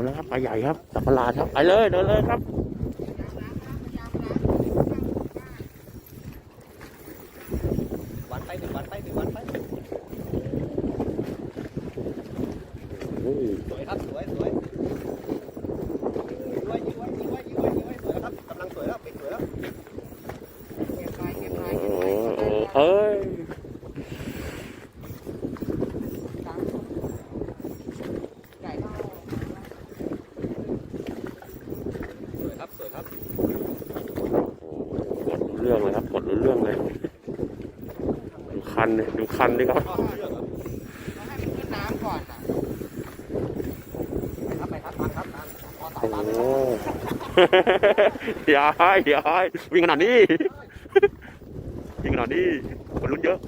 นแล้วครับปลาใหญ่ครับสับปลาดครับไปเลยเดินเลยครับวันไปหนึ่งวันไปหนึ่งวันไปสวยครับสวยสวยสวยยิงไว้ยิงไว้ยิงไว้ยิงไว้สวยแล้วครับกำลังสวยแล้วเป็นสวยแล้ว เก็บไปเก็บไป โอ้ เก็บ โห ไป เอ้ย ไก่เท่า สวยครับสวยครับ กดรู้เรื่องเลยครับกดรู้เรื่องเลย ดูคันเลยดูคันดิครับก็เชื่อครับเราให้มันขึ้นน้ำก่อนอะไปครับไปครับตามครับตามพอสายโอ้ตามโหย้ายย้ายวิ่งขนาดนี้ วิ่งขนาดนี้คนลุ้นเยอะ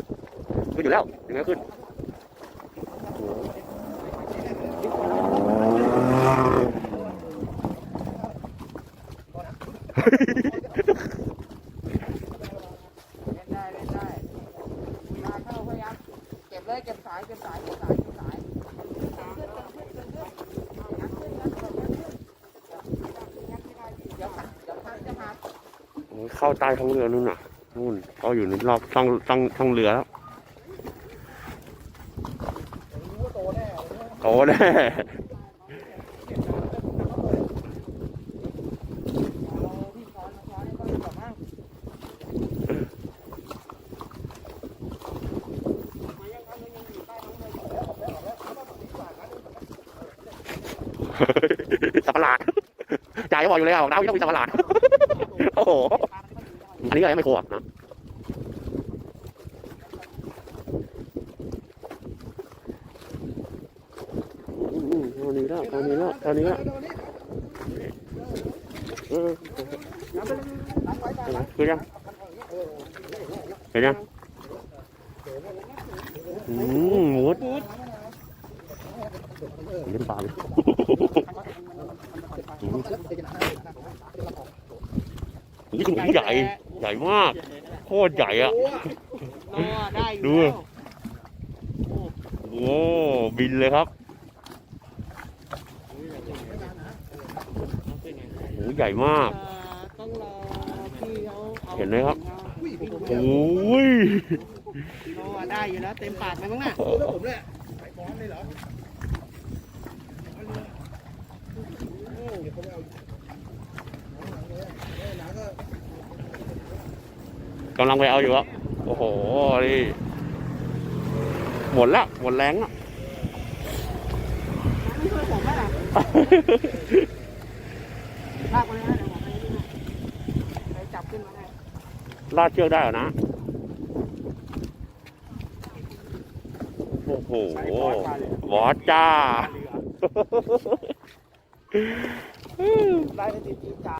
ขึ้นอยู่แล้วยังไงขึ้นโอ้โห เล่นได้เล่นได้มาเข้าพยายาม เก็บเลยเก็บสายเก็บสายเก็บสายเก็บสายเข้าใต้ท้องเรือนู่นน่ะนู่นเขาอยู่ในรอบต้องต้องท้องเรือแล้วโตแน่ เอาพี่ช้อนช้อนให้ก็ดีกว่ามั้งมายังครับมันยังอยู่ใต้ท้องเรืออยู่ สับประหลาดจ่ายก็บอกอยู่แล้วน้ำต้องมีสับประหลาดโอ้โห อันนี้ก็ยังไม่คอะนะอืมเท่านี้แล้วเท่านี้แล้วเท่านี้แล้วคือยังเห็นยังอืมหมุดเล่นปลาเลย นี่คือหมูใหญ่ใหญ่มากโคตรใหญ่อะโอ้ได้อยู่ดูแล้วโอ้บินเลยครับหมูใหญ่มากเอ่อต้องรอพี่เขาเอาเห็นไหมครับโอ้โอ้ยได้อยู่แล้วเต็มปากเลยมั้งน่ะ กำลังไปเอาอยู่ครับโอ้โห นี่ หมดละหมดแรงละไม่ช่วยผมไหมล่ะลากมาเลยนะเดี๋ยวผมไปนี่นะไปจับขึ้นมาให้ลาดเชือกได้เหรอนะ โอ้โห บอสจ้า ได้ไปติดจีจ่า